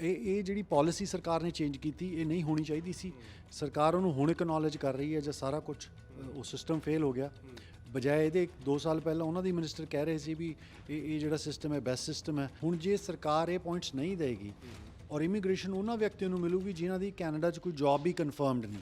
ਇਹ ਇਹ ਜਿਹੜੀ ਪਾਲਿਸੀ ਸਰਕਾਰ ਨੇ ਚੇਂਜ ਕੀਤੀ, ਇਹ ਨਹੀਂ ਹੋਣੀ ਚਾਹੀਦੀ ਸੀ। ਸਰਕਾਰ ਉਹਨੂੰ ਹੁਣ ਇਕਨੋਲਜ ਕਰ ਰਹੀ ਹੈ ਜੇ ਸਾਰਾ ਕੁਝ ਉਹ ਸਿਸਟਮ ਫੇਲ ਹੋ ਗਿਆ। ਬਜਾਏ ਇਹਦੇ 2 ਸਾਲ ਪਹਿਲਾਂ ਉਹਨਾਂ ਦੀ ਮਿਨਿਸਟਰ ਕਹਿ ਰਹੇ ਸੀ ਵੀ ਇਹ ਇਹ ਜਿਹੜਾ ਸਿਸਟਮ ਹੈ ਬੈਸਟ ਸਿਸਟਮ ਹੈ। ਹੁਣ ਜੇ ਸਰਕਾਰ ਇਹ ਪੁਆਇੰਟਸ ਨਹੀਂ ਦੇਗੀ ਔਰ ਇਮੀਗ੍ਰੇਸ਼ਨ ਉਹਨਾਂ ਵਿਅਕਤੀਆਂ ਨੂੰ ਮਿਲੂਗੀ ਜਿਨ੍ਹਾਂ ਦੀ ਕੈਨੇਡਾ 'ਚ ਕੋਈ ਜੌਬ ਵੀ ਕਨਫਰਮਡ ਨਹੀਂ।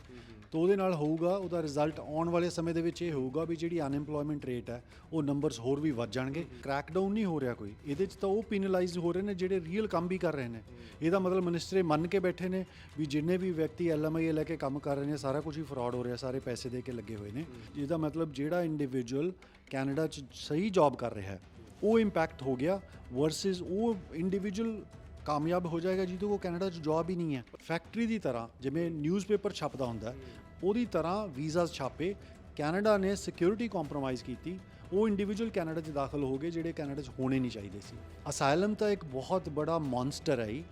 ਤਾਂ ਉਹਦੇ ਨਾਲ ਹੋਊਗਾ, ਉਹਦਾ ਰਿਜ਼ਲਟ ਆਉਣ ਵਾਲੇ ਸਮੇਂ ਦੇ ਵਿੱਚ ਇਹ ਹੋਊਗਾ ਵੀ ਜਿਹੜੀ ਅਨਐਮਪਲੋਇਮੈਂਟ ਰੇਟ ਹੈ, ਉਹ ਨੰਬਰਸ ਹੋਰ ਵੀ ਵੱਧ ਜਾਣਗੇ। ਕ੍ਰੈਕਡਾਊਨ ਨਹੀਂ ਹੋ ਰਿਹਾ ਕੋਈ। ਇਹਦੇ 'ਚ ਤਾਂ ਉਹ ਪੀਨਲਾਈਜ਼ ਹੋ ਰਹੇ ਨੇ, ਜਿਹੜੇ ਰੀਅਲ ਕੰਮ ਵੀ ਕਰ ਰਹੇ ਨੇ। ਇਹਦਾ ਮਤਲਬ ਮਿਨਿਸਟਰ ਮੰਨ ਕੇ ਬੈਠੇ ਨੇ ਵੀ ਜਿੰਨੇ ਵੀ ਵਿਅਕਤੀ ਐਲਐਮਆਈ ਲੈ ਕੇ ਕੰਮ ਕਰ ਰਹੇ ਨੇ, ਸਾਰਾ ਕੁਝ ਹੀ ਫਰਾਡ ਹੋ ਰਿਹਾ, ਸਾਰੇ ਪੈਸੇ ਦੇ ਕੇ ਲੱਗੇ ਹੋਏ ਨੇ। ਇਹਦਾ ਮਤਲਬ ਜਿਹੜਾ ਇੰਡੀਵਿਜੂਅਲ ਕੈਨੇਡਾ 'ਚ ਸਹੀ ਜੌਬ ਕਰ ਰਿਹਾ ਹੈ, ਉਹ ਇੰਪੈਕਟ ਹੋ ਗਿਆ ਵਰਸਸ ਉਹ ਇੰਡੀਵਿਜੂਅਲ ਕਾਮਯਾਬ ਹੋ ਜਾਏਗਾ ਜਿਹਦੇ ਕੋਲ ਕੈਨੇਡਾ 'ਚ ਜੌਬ ਹੀ ਨਹੀਂ ਹੈ। ਫੈਕਟਰੀ ਦੀ ਤਰ੍ਹਾਂ ਜਿਵੇਂ ਨਿਊਜ਼ਪੇਪਰ ਛਪਦਾ ਹੁੰਦਾ ਉਹਦੀ ਤਰ੍ਹਾਂ ਵੀਜ਼ਾਸ ਛਾਪੇ, ਕੈਨੇਡਾ ਨੇ ਸਿਕਿਉਰਿਟੀ ਕੰਪਰੋਮਾਈਜ਼ ਕੀਤੀ, ਉਹ ਇੰਡੀਵਿਜੂਅਲ ਕੈਨੇਡਾ 'ਚ ਦਾਖਲ ਹੋ ਗਏ ਜਿਹੜੇ ਕੈਨੇਡਾ 'ਚ ਹੋਣੇ ਨਹੀਂ ਚਾਹੀਦੇ ਸੀ। ਅਸਾਈਲਮ ਤਾਂ ਇੱਕ ਬਹੁਤ ਬੜਾ ਮੌਨਸਟਰ ਹੈ ਹੀ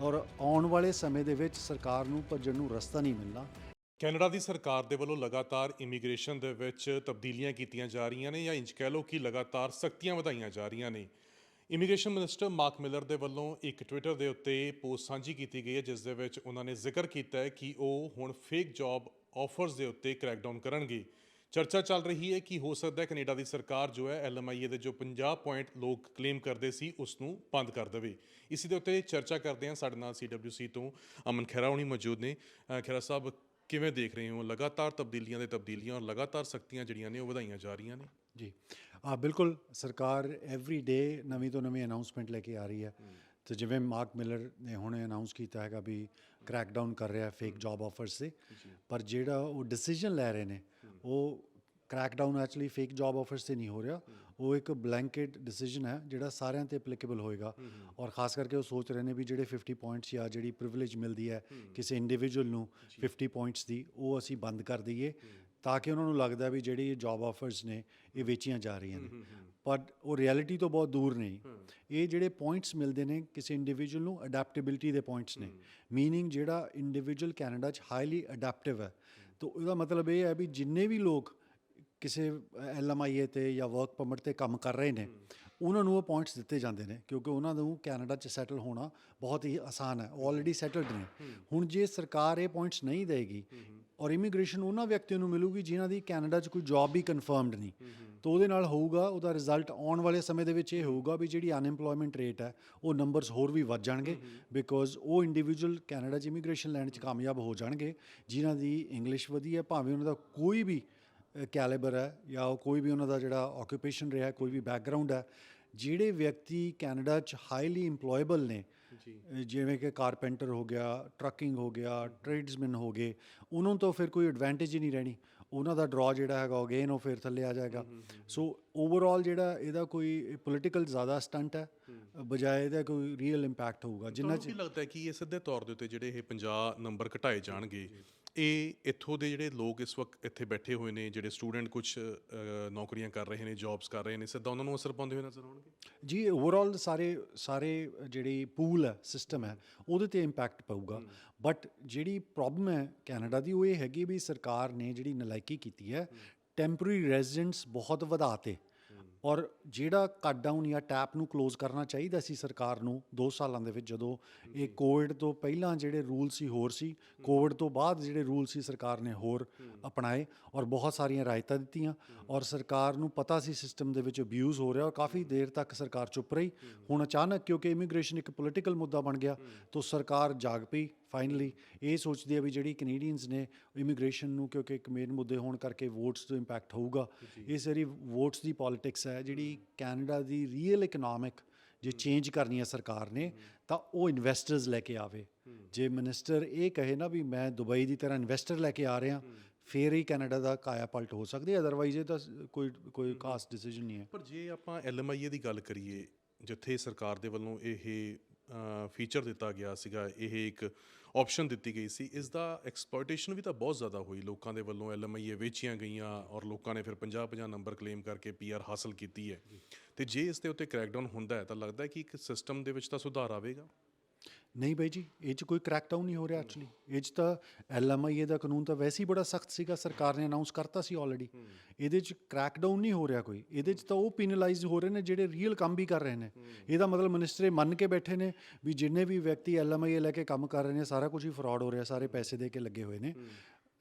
ਔਰ ਆਉਣ ਵਾਲੇ ਸਮੇਂ ਦੇ ਵਿੱਚ ਸਰਕਾਰ ਨੂੰ ਭੱਜਣ ਨੂੰ ਰਸਤਾ ਨਹੀਂ ਮਿਲਣਾ। ਕੈਨੇਡਾ ਦੀ ਸਰਕਾਰ ਦੇ ਵੱਲੋਂ ਲਗਾਤਾਰ ਇਮੀਗ੍ਰੇਸ਼ਨ ਦੇ ਵਿੱਚ ਤਬਦੀਲੀਆਂ ਕੀਤੀਆਂ ਜਾ ਰਹੀਆਂ ਨੇ ਜਾਂ ਇੰਜ ਕਹਿ ਲਓ ਕਿ ਲਗਾਤਾਰ ਸਖਤੀਆਂ ਵਧਾਈਆਂ ਜਾ ਰਹੀਆਂ ਨੇ। ਇਮੀਗ੍ਰੇਸ਼ਨ ਮਿਨਿਸਟਰ ਮਾਰਕ ਮਿਲਰ ਦੇ ਵੱਲੋਂ ਇੱਕ ਟਵਿੱਟਰ ਦੇ ਉੱਤੇ ਪੋਸਟ ਸਾਂਝੀ ਕੀਤੀ ਗਈ ਹੈ ਜਿਸ ਦੇ ਵਿੱਚ ਉਹਨਾਂ ਨੇ ਜ਼ਿਕਰ ਕੀਤਾ ਹੈ ਕਿ ਉਹ ਹੁਣ ਫੇਕ ਜੌਬ ਆਫਰਸ ਦੇ ਉੱਤੇ ਕ੍ਰੈਕਡਾਊਨ ਕਰਨਗੇ। ਚਰਚਾ ਚੱਲ ਰਹੀ ਹੈ ਕਿ ਹੋ ਸਕਦਾ ਹੈ ਕੈਨੇਡਾ ਦੀ ਸਰਕਾਰ ਜੋ ਹੈ ਐਲਐਮਆਈਏ ਦੇ ਜੋ 50 ਪੁਆਇੰਟ ਲੋਕ ਕਲੇਮ ਕਰਦੇ ਸੀ ਉਸ ਨੂੰ ਬੰਦ ਕਰ ਦੇਵੇ। ਇਸੇ ਦੇ ਉੱਤੇ ਚਰਚਾ ਕਰਦੇ ਹਾਂ। ਸਾਡੇ ਨਾਲ ਸੀਡਬਲਯੂਸੀ ਤੋਂ ਅਮਨ ਖਹਿਰਾ ਹੁਣੀ ਮੌਜੂਦ ਨੇ। ਅ, ਖਹਿਰਾ ਸਾਹਿਬ ਕਿਵੇਂ ਦੇਖ ਰਹੇ ਹੋ? ਲਗਾਤਾਰ ਤਬਦੀਲੀਆਂ ਦੇ ਤਬਦੀਲੀਆਂ ਔਰ ਲਗਾਤਾਰ ਸਖਤੀਆਂ ਜਿਹੜੀਆਂ ਨੇ ਉਹ ਵਧਾਈਆਂ ਜਾ ਰਹੀਆਂ ਨੇ। ਜੀ। ਆ ਬਿਲਕੁਲ ਸਰਕਾਰ ਐਵਰੀ ਡੇ ਨਵੀਂ ਤੋਂ ਨਵੀਂ ਅਨਾਉਂਸਮੈਂਟ ਲੈ ਕੇ ਆ ਰਹੀ ਹੈ। ਤੇ ਜਿਵੇਂ ਮਾਰਕ ਮਿਲਰ ਨੇ ਹੁਣੇ ਅਨਾਉਂਸ ਕੀਤਾ ਹੈਗਾ ਵੀ ਕ੍ਰੈਕਡਾਊਨ ਕਰ ਰਿਹਾ ਫੇਕ ਜੌਬ ਆਫਰਸ ਤੇ। ਪਰ ਜਿਹੜਾ ਉਹ ਡਿਸੀਜਨ ਲੈ ਰਹੇ ਨੇ ਉਹ crackdown actually fake job offers ਤੇ ਨਹੀਂ ਹੋ ਰਿਹਾ। ਉਹ ਇੱਕ ਬਲੈਂਕਟ ਡਿਸੀਜਨ ਹੈ ਜਿਹੜਾ ਸਾਰਿਆਂ ਤੇ ਐਪਲੀਕੇਬਲ ਹੋਏਗਾ। ਔਰ ਖਾਸ ਕਰਕੇ ਉਹ ਸੋਚ ਰਹੇ ਨੇ ਵੀ ਜਿਹੜੇ 50 ਪੁਆਇੰਟਸ ਜਾਂ ਜਿਹੜੀ ਪ੍ਰਿਵਿਲੇਜ ਮਿਲਦੀ ਹੈ ਕਿਸੇ ਇੰਡੀਵਿਜੂਅਲ ਨੂੰ 50 ਪੁਆਇੰਟਸ ਦੀ ਉਹ ਅਸੀਂ ਬੰਦ ਕਰ ਦਈਏ। ਤਾਂ ਕਿ ਉਹਨਾਂ ਨੂੰ ਲੱਗਦਾ ਵੀ ਜਿਹੜੀ ਜੌਬ ਆਫਰਸ ਨੇ ਇਹ ਵੇਚੀਆਂ ਜਾ ਰਹੀਆਂ ਨੇ। ਪਰ ਉਹ ਰਿਐਲਿਟੀ ਤੋਂ ਬਹੁਤ ਦੂਰ ਨਹੀਂ। ਇਹ ਜਿਹੜੇ ਪੁਆਇੰਟਸ ਮਿਲਦੇ ਨੇ ਕਿਸੇ ਇੰਡੀਵਿਜੂਅਲ ਨੂੰ ਅਡੈਪਟੇਬਿਲਿਟੀ ਦੇ ਪੁਆਇੰਟਸ ਨੇ। ਮੀਨਿੰਗ ਜਿਹੜਾ ਇੰਡੀਵਿਜੂਅਲ ਕੈਨੇਡਾ 'ਚ ਹਾਈਲੀ ਅਡੈਪਟਿਵ ਹੈ। ਤਾਂ ਉਹਦਾ ਮਤਲਬ ਇਹ ਹੈ ਵੀ ਜਿੰਨੇ ਵੀ ਲੋਕ ਕਿਸੇ ਐਲਐਮਆਈਏ ਤੇ ਜਾਂ ਵਰਕ ਪਰਮਿਟ ਤੇ ਕੰਮ ਕਰ ਰਹੇ ਨੇ ਉਹਨਾਂ ਨੂੰ ਉਹ ਪੁਆਇੰਟਸ ਦਿੱਤੇ ਜਾਂਦੇ ਨੇ ਕਿਉਂਕਿ ਉਹਨਾਂ ਨੂੰ ਕੈਨੇਡਾ 'ਚ ਸੈਟਲ ਹੋਣਾ ਬਹੁਤ ਹੀ ਆਸਾਨ ਹੈ ਆਲਰੇਡੀ ਸੈਟਲਡ ਨੇ। ਹੁਣ ਜੇ ਸਰਕਾਰ ਇਹ ਪੁਆਇੰਟਸ ਨਹੀਂ ਦੇਗੀ ਔਰ ਇਮੀਗ੍ਰੇਸ਼ਨ ਉਹਨਾਂ ਵਿਅਕਤੀਆਂ ਨੂੰ ਮਿਲੂਗੀ ਜਿਨ੍ਹਾਂ ਦੀ ਕੈਨੇਡਾ 'ਚ ਕੋਈ ਜੌਬ ਵੀ ਕਨਫਰਮਡ ਨਹੀਂ ਤਾਂ ਉਹਦੇ ਨਾਲ ਹੋਊਗਾ ਉਹਦਾ ਰਿਜ਼ਲਟ ਆਉਣ ਵਾਲੇ ਸਮੇਂ ਦੇ ਵਿੱਚ ਇਹ ਹੋਊਗਾ ਵੀ ਜਿਹੜੀ ਅਨਐਮਪਲੋਇਮੈਂਟ ਰੇਟ ਹੈ ਉਹ ਨੰਬਰਸ ਹੋਰ ਵੀ ਵੱਧ ਜਾਣਗੇ ਬਿਕੋਜ਼ ਉਹ ਇੰਡੀਵਿਜੂਅਲ ਕੈਨੇਡਾ 'ਚ ਇਮੀਗ੍ਰੇਸ਼ਨ ਲੈਣ 'ਚ ਕਾਮਯਾਬ ਹੋ ਜਾਣਗੇ ਜਿਨ੍ਹਾਂ ਦੀ ਇੰਗਲਿਸ਼ ਵਧੀਆ ਭਾਵੇਂ ਉਹਨਾਂ ਦਾ ਕੋਈ ਵੀ ਕੈਲੀਬਰ ਹੈ ਜਾਂ ਉਹ ਕੋਈ ਵੀ ਉਹਨਾਂ ਦਾ ਜਿਹੜਾ ਆਕੂਪੇਸ਼ਨ ਰਿਹਾ ਕੋਈ ਵੀ ਬੈਕਗ੍ਰਾਉਂਡ ਹੈ ਜਿਹੜੇ ਵਿਅਕਤੀ ਕੈਨੇਡਾ 'ਚ ਹਾਈਲੀ ਇੰਪਲੋਏਬਲ ਨੇ ਜਿਵੇਂ ਕਿ ਕਾਰਪੈਂਟਰ ਹੋ ਗਿਆ ਟਰੱਕਿੰਗ ਹੋ ਗਿਆ ਟ੍ਰੇਡਸਮੈਨ ਹੋ ਗਏ ਉਹਨਾਂ ਤੋਂ ਫਿਰ ਕੋਈ ਐਡਵਾਂਟੇਜ ਹੀ ਨਹੀਂ ਰਹਿਣੀ। ਉਹਨਾਂ ਦਾ ਡਰਾ ਜਿਹੜਾ ਹੈਗਾ ਅਗੇਨ ਉਹ ਫਿਰ ਥੱਲੇ ਆ ਜਾਏਗਾ। ਸੋ ਓਵਰਆਲ ਜਿਹੜਾ ਇਹਦਾ ਕੋਈ ਪੋਲੀਟੀਕਲ ਜ਼ਿਆਦਾ ਸਟੰਟ ਹੈ ਬਜਾਏ ਇਹਦਾ ਕੋਈ ਰੀਅਲ ਇੰਪੈਕਟ ਹੋਊਗਾ ਜਿੰਨਾ ਕੀ ਲੱਗਦਾ ਕਿ ਇਹ ਸਿੱਧੇ ਤੌਰ ਦੇ ਉੱਤੇ ਜਿਹੜੇ ਇਹ 50 ਨੰਬਰ ਘਟਾਏ ਜਾਣਗੇ ਇਹ ਇੱਥੋਂ ਦੇ ਜਿਹੜੇ ਲੋਕ ਇਸ ਵਕਤ ਇੱਥੇ ਬੈਠੇ ਹੋਏ ਨੇ ਜਿਹੜੇ ਸਟੂਡੈਂਟ ਕੁਝ ਨੌਕਰੀਆਂ ਕਰ ਰਹੇ ਨੇ ਜੌਬਸ ਕਰ ਰਹੇ ਨੇ ਸਿੱਧਾ ਉਹਨਾਂ ਨੂੰ ਅਸਰ ਪਾਉਂਦੇ ਹੋਏ ਨਜ਼ਰ ਆਉਣਗੇ? ਜੀ ਓਵਰਆਲ ਸਾਰੇ ਸਾਰੇ ਜਿਹੜੀ ਪੂਲ ਹੈ ਸਿਸਟਮ ਹੈ ਉਹਦੇ ਤੇ ਇੰਪੈਕਟ ਪਊਗਾ। ਬਟ ਜਿਹੜੀ ਪ੍ਰੋਬਲਮ ਹੈ ਕੈਨੇਡਾ ਦੀ ਉਹ ਇਹ ਹੈਗੀ ਵੀ ਸਰਕਾਰ ਨੇ ਜਿਹੜੀ ਨਲਾਇਕੀ ਕੀਤੀ ਹੈ ਟੈਂਪਰੇਰੀ ਰੈਜ਼ੀਡੈਂਟਸ ਬਹੁਤ ਵਧਾਤੇ ਔਰ ਜਿਹੜਾ ਕੱਟ ਡਾਊਨ ਜਾਂ ਟੈਪ ਨੂੰ ক্লোਜ਼ ਕਰਨਾ ਚਾਹੀਦਾ ਸੀ ਸਰਕਾਰ ਨੂੰ 2 ਸਾਲਾਂ ਦੇ ਵਿੱਚ ਜਦੋਂ ਇਹ ਕੋਵਿਡ ਤੋਂ ਪਹਿਲਾਂ ਜਿਹੜੇ ਰੂਲ ਸੀ ਹੋਰ ਸੀ ਕੋਵਿਡ ਤੋਂ ਬਾਅਦ ਜਿਹੜੇ ਰੂਲ ਸੀ ਸਰਕਾਰ ਨੇ ਹੋਰ ਅਪਣਾਏ ਔਰ ਬਹੁਤ ਸਾਰੀਆਂ ਰਾਇਤਾਂ ਦਿੱਤੀਆਂ ਔਰ ਸਰਕਾਰ ਨੂੰ ਪਤਾ ਸੀ ਸਿਸਟਮ ਦੇ ਵਿੱਚ ਅਬਿਊਜ਼ ਹੋ ਰਿਹਾ ਔਰ ਕਾਫੀ ਦੇਰ ਤੱਕ ਸਰਕਾਰ ਚੁੱਪ ਰਹੀ। ਹੁਣ ਅਚਾਨਕ ਕਿਉਂਕਿ ਇਮੀਗ੍ਰੇਸ਼ਨ ਇੱਕ ਪੋਲੀਟੀਕਲ ਮੁੱਦਾ ਬਣ ਗਿਆ ਤਾਂ ਸਰਕਾਰ ਜਾਗ ਪਈ ਫਾਈਨਲੀ ਇਹ ਸੋਚਦੀ ਹੈ ਵੀ ਜਿਹੜੀ ਕੈਨੇਡੀਅਨਸ ਨੇ ਇਮੀਗ੍ਰੇਸ਼ਨ ਨੂੰ ਕਿਉਂਕਿ ਇੱਕ ਮੇਨ ਮੁੱਦੇ ਹੋਣ ਕਰਕੇ ਵੋਟਸ ਤੋਂ ਇੰਪੈਕਟ ਹੋਊਗਾ ਇਹ ਸਾਰੀ ਵੋਟਸ ਦੀ ਪੋਲਿਟਿਕਸ ਹੈ ਜਿਹੜੀ ਕੈਨੇਡਾ ਦੀ ਰੀਅਲ ਇਕਨੋਮਿਕ ਜੇ ਚੇਂਜ ਕਰਨੀ ਹੈ ਸਰਕਾਰ ਨੇ ਤਾਂ ਉਹ ਇਨਵੈਸਟਰਸ ਲੈ ਕੇ ਆਵੇ। ਜੇ ਮਿਨਿਸਟਰ ਇਹ ਕਹੇ ਨਾ ਵੀ ਮੈਂ ਦੁਬਈ ਦੀ ਤਰ੍ਹਾਂ ਇਨਵੈਸਟਰ ਲੈ ਕੇ ਆ ਰਿਹਾ ਫੇਰ ਹੀ ਕੈਨੇਡਾ ਦਾ ਕਾਇਆ ਪਲਟ ਹੋ ਸਕਦੀ ਹੈ ਅਦਰਵਾਈਜ਼ ਇਹ ਤਾਂ ਕੋਈ ਕੋਈ ਖਾਸ ਡਿਸੀਜਨ ਨਹੀਂ ਹੈ। ਪਰ ਜੇ ਆਪਾਂ ਐਲਐਮਆਈਏ ਦੀ ਗੱਲ ਕਰੀਏ ਜਿੱਥੇ ਸਰਕਾਰ ਦੇ ਵੱਲੋਂ ਇਹ ਫੀਚਰ ਦਿੱਤਾ ਗਿਆ ਸੀਗਾ ਇਹ ਇੱਕ ਆਪਸ਼ਨ ਦਿੱਤੀ ਗਈ ਸੀ। ਇਸ ਦਾ ਐਕਸਪਲੋਇਟੇਸ਼ਨ ਵੀ ਤਾਂ ਬਹੁਤ ਜ਼ਿਆਦਾ ਹੋਈ। ਲੋਕਾਂ ਦੇ ਵੱਲੋਂ ਐਲਐਮਆਈਏ ਵੇਚੀਆਂ ਗਈਆਂ ਔਰ ਲੋਕਾਂ ਨੇ ਫਿਰ 50-50 ਨੰਬਰ ਕਲੇਮ ਕਰਕੇ ਪੀਆਰ ਹਾਸਲ ਕੀਤੀ ਹੈ। ਤੇ ਜੇ ਇਸ ਦੇ ਉੱਤੇ ਕ੍ਰੈਕਡਾਊਨ ਹੁੰਦਾ ਹੈ ਤਾਂ ਲੱਗਦਾ ਹੈ ਕਿ ਇੱਕ ਸਿਸਟਮ ਦੇ ਵਿੱਚ ਤਾਂ ਸੁਧਾਰ ਆਵੇਗਾ। ਨਹੀਂ ਬਾਈ ਜੀ ਇਹ 'ਚ ਕੋਈ ਕ੍ਰੈਕਡਾਊਨ ਨਹੀਂ ਹੋ ਰਿਹਾ ਐਕਚੁਅਲੀ ਇਹ 'ਚ ਤਾਂ ਐਲਐਮਆਈਏ ਦਾ ਕਾਨੂੰਨ ਤਾਂ ਵੈਸੇ ਹੀ ਬੜਾ ਸਖਤ ਸੀਗਾ ਸਰਕਾਰ ਨੇ ਅਨਾਉਂਸ ਕਰਤਾ ਸੀ ਆਲਰੇਡੀ ਇਹਦੇ 'ਚ ਕ੍ਰੈਕਡਾਊਨ ਨਹੀਂ ਹੋ ਰਿਹਾ ਕੋਈ ਇਹਦੇ 'ਚ ਤਾਂ ਉਹ ਪੀਨਲਾਈਜ਼ ਹੋ ਰਹੇ ਨੇ ਜਿਹੜੇ ਰੀਅਲ ਕੰਮ ਵੀ ਕਰ ਰਹੇ ਨੇ ਇਹਦਾ ਮਤਲਬ ਮਿਨਿਸਟਰ ਮੰਨ ਕੇ ਬੈਠੇ ਨੇ ਵੀ ਜਿੰਨੇ ਵੀ ਵਿਅਕਤੀ ਐਲਐਮਆਈਏ ਲੈ ਕੇ ਕੰਮ ਕਰ ਰਹੇ ਨੇ ਸਾਰਾ ਕੁਝ ਹੀ ਫਰਾਡ ਹੋ ਰਿਹਾ ਸਾਰੇ ਪੈਸੇ ਦੇ ਕੇ ਲੱਗੇ ਹੋਏ ਨੇ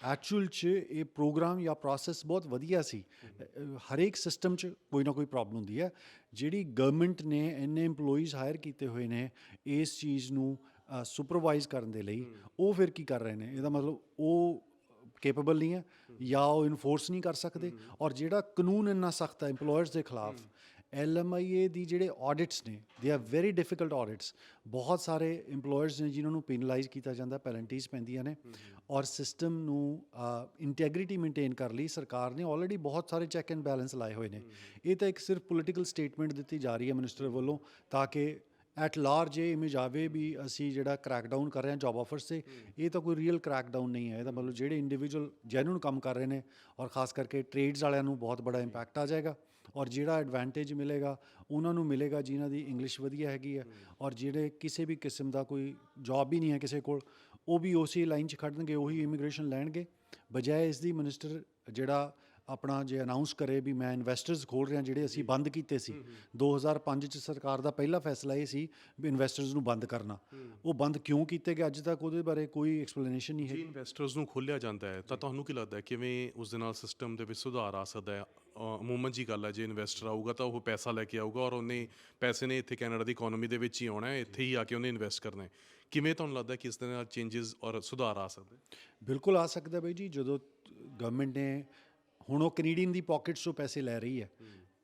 ਐਕਚੁਅਲ 'ਚ ਇਹ ਪ੍ਰੋਗਰਾਮ ਜਾਂ ਪ੍ਰੋਸੈਸ ਬਹੁਤ ਵਧੀਆ ਸੀ। ਹਰੇਕ ਸਿਸਟਮ 'ਚ ਕੋਈ ਨਾ ਕੋਈ ਪ੍ਰੋਬਲਮ ਹੁੰਦੀ ਹੈ। ਜਿਹੜੀ ਗਵਰਨਮੈਂਟ ਨੇ ਇੰਨੇ EMPLOYEES ਹਾਇਰ ਕੀਤੇ ਹੋਏ ਨੇ ਇਸ ਚੀਜ਼ ਨੂੰ ਸੁਪਰਵਾਈਜ਼ ਕਰਨ ਦੇ ਲਈ ਉਹ ਫਿਰ ਕੀ ਕਰ ਰਹੇ ਨੇ? ਇਹਦਾ ਮਤਲਬ ਉਹ ਕੈਪੇਬਲ ਨਹੀਂ ਹੈ ਜਾਂ ਉਹ ਇਨਫੋਰਸ ਨਹੀਂ ਕਰ ਸਕਦੇ ਔਰ ਜਿਹੜਾ ਕਾਨੂੰਨ ਇੰਨਾ ਸਖਤ ਹੈ EMPLOYERS ਦੇ ਖਿਲਾਫ ਐਲਐਮਆਈਏ ਦੀ ਜਿਹੜੇ ਆਡਿਟਸ ਨੇ they are very difficult audits ਬਹੁਤ ਸਾਰੇ EMPLOYERS ਨੇ ਜਿਨ੍ਹਾਂ ਨੂੰ ਪੀਨਲਾਈਜ਼ ਕੀਤਾ ਜਾਂਦਾ ਪੈਨਲਟੀਜ਼ ਪੈਂਦੀਆਂ ਨੇ, ਔਰ ਸਿਸਟਮ ਨੂੰ ਇੰਟੈਗ੍ਰਿਟੀ ਮੇਨਟੇਨ ਕਰ ਲਈ ਸਰਕਾਰ ਨੇ ਆਲਰੇਡੀ ਬਹੁਤ ਸਾਰੇ ਚੈੱਕ ਐਂਡ ਬੈਲੈਂਸ ਲਾਏ ਹੋਏ ਨੇ। ਇਹ ਤਾਂ ਇੱਕ ਸਿਰਫ ਪੋਲੀਟੀਕਲ ਸਟੇਟਮੈਂਟ ਦਿੱਤੀ ਜਾ ਰਹੀ ਹੈ ਮਿਨਿਸਟਰ ਵੱਲੋਂ, ਤਾਂ ਕਿ ਐਟ ਲਾਰਜ ਇਹ ਇਮੇਜ ਆਵੇ ਵੀ ਅਸੀਂ ਜਿਹੜਾ ਕ੍ਰੈਕਡਾਊਨ ਕਰ ਰਹੇ ਹਾਂ ਜੌਬ ਆਫਰਸ ਤੇ, ਇਹ ਤਾਂ ਕੋਈ ਰੀਅਲ ਕ੍ਰੈਕਡਾਊਨ ਨਹੀਂ ਹੈ। ਇਹਦਾ ਮਤਲਬ ਜਿਹੜੇ ਇੰਡੀਵਿਜੂਅਲ ਜੈਨੂਨ ਕੰਮ ਕਰ ਰਹੇ ਨੇ, ਔਰ ਖਾਸ ਕਰਕੇ ਟ੍ਰੇਡਸ ਵਾਲਿਆਂ ਨੂੰ ਬਹੁਤ ਬੜਾ ਇੰਪੈਕਟ ਆ ਜਾਏਗਾ। ਔਰ ਜਿਹੜਾ ਐਡਵਾਂਟੇਜ ਮਿਲੇਗਾ ਉਹਨਾਂ ਨੂੰ ਮਿਲੇਗਾ ਜਿਨ੍ਹਾਂ ਦੀ ਇੰਗਲਿਸ਼ ਵਧੀਆ ਹੈਗੀ ਹੈ ਔਰ ਜਿਹੜੇ ਕਿਸੇ ਵੀ ਕਿਸਮ ਦਾ ਕੋਈ ਜੌਬ ਹੀ ਨਹੀਂ ਹੈ ਕਿਸੇ ਕੋਲ ਉਹ ਵੀ ਉਸੇ ਲਾਈਨ 'ਚ ਖੜਨਗੇ ਉਹੀ ਇਮੀਗ੍ਰੇਸ਼ਨ ਲੈਣਗੇ। ਬਜਾਏ ਇਸ ਦੀ ਮਿਨਿਸਟਰ ਜਿਹੜਾ ਆਪਣਾ ਜੇ ਅਨਾਉਂਸ ਕਰੇ ਵੀ ਮੈਂ ਇਨਵੈਸਟਰਸ ਖੋਲ ਰਿਹਾ ਜਿਹੜੇ ਅਸੀਂ ਬੰਦ ਕੀਤੇ ਸੀ। 2005 ਚ ਸਰਕਾਰ ਦਾ ਪਹਿਲਾ ਫੈਸਲਾ ਇਹ ਸੀ ਵੀ ਇਨਵੈਸਟਰਸ ਨੂੰ ਬੰਦ ਕਰਨਾ। ਉਹ ਬੰਦ ਕਿਉਂ ਕੀਤੇ ਗਏ? ਅੱਜ ਤੱਕ ਉਹਦੇ ਬਾਰੇ ਕੋਈ ਐਕਸਪਲੇਨੇਸ਼ਨ ਨਹੀਂ ਜੇ ਹੈ ਇਨਵੈਸਟਰਸ ਨੂੰ ਖੋਲਿਆ ਜਾਂਦਾ ਹੈ ਤਾਂ ਤੁਹਾਨੂੰ ਕੀ ਲੱਗਦਾ ਹੈ? ਕਿਵੇਂ ਉਸ ਦੇ ਨਾਲ ਸਿਸਟਮ ਦੇ ਵਿੱਚ ਸੁਧਾਰ ਆ ਸਕਦਾ ਹੈ? ਅਮੂਮਨ ਜੀ ਗੱਲ ਹੈ ਜੇ ਇਨਵੈਸਟਰ ਆਊਗਾ ਤਾਂ ਉਹ ਪੈਸਾ ਲੈ ਕੇ ਆਊਗਾ ਔਰ ਉਹਨੇ ਪੈਸੇ ਨੇ ਇੱਥੇ ਕੈਨੇਡਾ ਦੀ ਇਕਨੋਮੀ ਦੇ ਵਿੱਚ ਹੀ ਆਉਣਾ ਹੈ ਇੱਥੇ ਹੀ ਆ ਕੇ ਉਹਨੇ ਇਨਵੈਸਟ ਕਰਨਾ ਹੈ। ਕਿਵੇਂ ਤੁਹਾਨੂੰ ਲੱਗਦਾ ਹੈ ਕਿ ਇਸ ਦੇ ਨਾਲ ਚੇਂਜਸ ਔਰ ਸੁਧਾਰ ਆ ਸਕਦੇ? ਬਿਲਕੁਲ ਆ ਸਕਦਾ ਬਈ ਜੀ ਜਦੋਂ ਗਵਰਨਮੈਂਟ ਨੇ ਹੁਣ ਉਹ ਕੈਨੇਡੀਅਨ ਦੀ ਪਾਕਟਸ ਤੋਂ ਪੈਸੇ ਲੈ ਰਹੀ ਹੈ।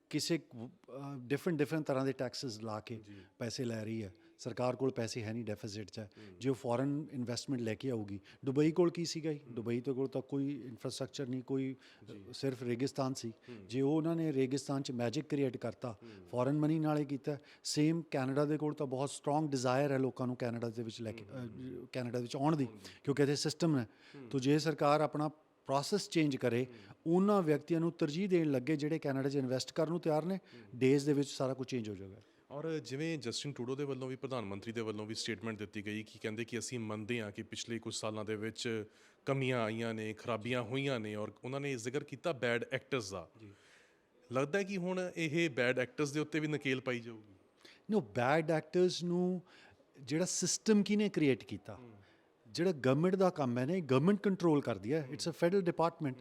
ਕਿਸੇ ਡਿਫਰੈਂਟ ਡਿਫਰੈਂਟ ਤਰ੍ਹਾਂ ਦੇ ਟੈਕਸਸ ਲਾ ਕੇ ਪੈਸੇ ਲੈ ਰਹੀ ਹੈ। ਸਰਕਾਰ ਕੋਲ ਪੈਸੇ ਹੈ ਨਹੀਂ ਡੈਫਿਸਿਟ 'ਚ ਹੈ। ਜੇ ਉਹ ਫੋਰਨ ਇਨਵੈਸਟਮੈਂਟ ਲੈ ਕੇ ਆਊਗੀ ਦੁਬਈ ਕੋਲ ਕੀ ਸੀਗਾ ਜੀ? ਦੁਬਈ ਤੋਂ ਕੋਲ ਤਾਂ ਕੋਈ ਇਨਫਰਾਸਟ੍ਰਕਚਰ ਨਹੀਂ ਕੋਈ ਸਿਰਫ ਰੇਗਿਸਤਾਨ ਸੀ। ਜੇ ਉਹ ਉਹਨਾਂ ਨੇ ਰੇਗਿਸਤਾਨ 'ਚ ਮੈਜਿਕ ਕ੍ਰੀਏਟ ਕਰਤਾ ਫੋਰਨ ਮਨੀ ਨਾਲੇ ਕੀਤਾ ਸੇਮ ਕੈਨੇਡਾ ਦੇ ਕੋਲ ਤਾਂ ਬਹੁਤ ਸਟਰੋਂਗ ਡਿਜ਼ਾਇਰ ਹੈ ਲੋਕਾਂ ਨੂੰ ਕੈਨੇਡਾ ਦੇ ਵਿੱਚ ਲੈ ਕੇ ਕੈਨੇਡਾ ਵਿੱਚ ਆਉਣ ਦੀ ਕਿਉਂਕਿ ਇਹਦੇ ਸਿਸਟਮ ਨੇ। ਤਾਂ ਜੇ ਸਰਕਾਰ ਆਪਣਾ ਪ੍ਰੋਸੈਸ ਚੇਂਜ ਕਰੇ ਉਹਨਾਂ ਵਿਅਕਤੀਆਂ ਨੂੰ ਤਰਜੀਹ ਦੇਣ ਲੱਗੇ ਜਿਹੜੇ ਕੈਨੇਡਾ 'ਚ ਇਨਵੈਸਟ ਕਰਨ ਨੂੰ ਤਿਆਰ ਨੇ ਡੇਜ਼ ਦੇ ਵਿੱਚ ਸਾਰਾ ਕੁਝ ਚੇਂਜ ਹੋ ਜਾਏਗਾ ਔਰ ਜਿਵੇਂ ਜਸਟਿਨ ਟਰੂਡੋ ਦੇ ਵੱਲੋਂ ਵੀ ਪ੍ਰਧਾਨ ਮੰਤਰੀ ਦੇ ਵੱਲੋਂ ਵੀ ਸਟੇਟਮੈਂਟ ਦਿੱਤੀ ਗਈ ਕਿ ਕਹਿੰਦੇ ਕਿ ਅਸੀਂ ਮੰਨਦੇ ਹਾਂ ਕਿ ਪਿਛਲੇ ਕੁਝ ਸਾਲਾਂ ਦੇ ਵਿੱਚ ਕਮੀਆਂ ਆਈਆਂ ਨੇ ਖਰਾਬੀਆਂ ਹੋਈਆਂ ਨੇ ਔਰ ਉਹਨਾਂ ਨੇ ਜ਼ਿਕਰ ਕੀਤਾ ਬੈਡ ਐਕਟਰਸ ਦਾ। ਲੱਗਦਾ ਹੈ ਕਿ ਹੁਣ ਇਹ ਬੈਡ ਐਕਟਰਸ ਦੇ ਉੱਤੇ ਵੀ ਨਕੇਲ ਪਾਈ ਜਾਊਗੀ? ਨੋ ਬੈਡ ਐਕਟਰਸ ਨੂੰ ਜਿਹੜਾ ਸਿਸਟਮ ਕਿਨੇ ਕ੍ਰੀਏਟ ਕੀਤਾ? ਜਿਹੜਾ ਗਵਰਨਮੈਂਟ ਦਾ ਕੰਮ ਹੈ ਨਾ, ਇਹ ਗਵਰਨਮੈਂਟ ਕੰਟਰੋਲ ਕਰਦੀ ਹੈ। It's a federal department